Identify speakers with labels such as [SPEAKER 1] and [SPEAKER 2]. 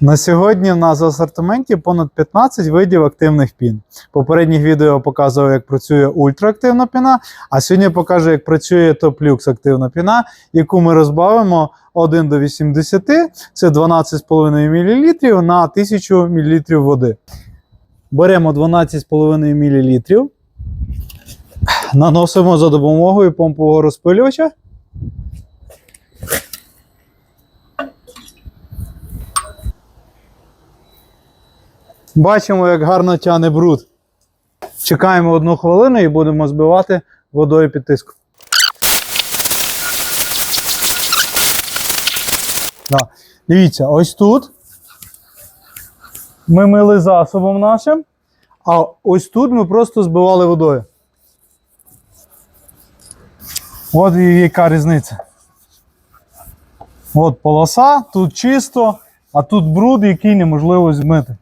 [SPEAKER 1] На сьогодні в нас в асортименті понад 15 видів активних пін. Попередніх відео показував, як працює ультраактивна піна, а сьогодні я покажу, як працює топ-люкс активна піна, яку ми розбавимо 1 до 80, це 12,5 мл на 1000 мл води. Беремо 12,5 мл, наносимо за допомогою помпового розпилювача. Бачимо, як гарно тяне бруд. Чекаємо одну хвилину і будемо збивати водою під тиском. Да. Дивіться, ось тут ми мили засобом нашим, а ось тут ми просто збивали водою. От яка різниця. От полоса, тут чисто, а тут бруд, який неможливо змити.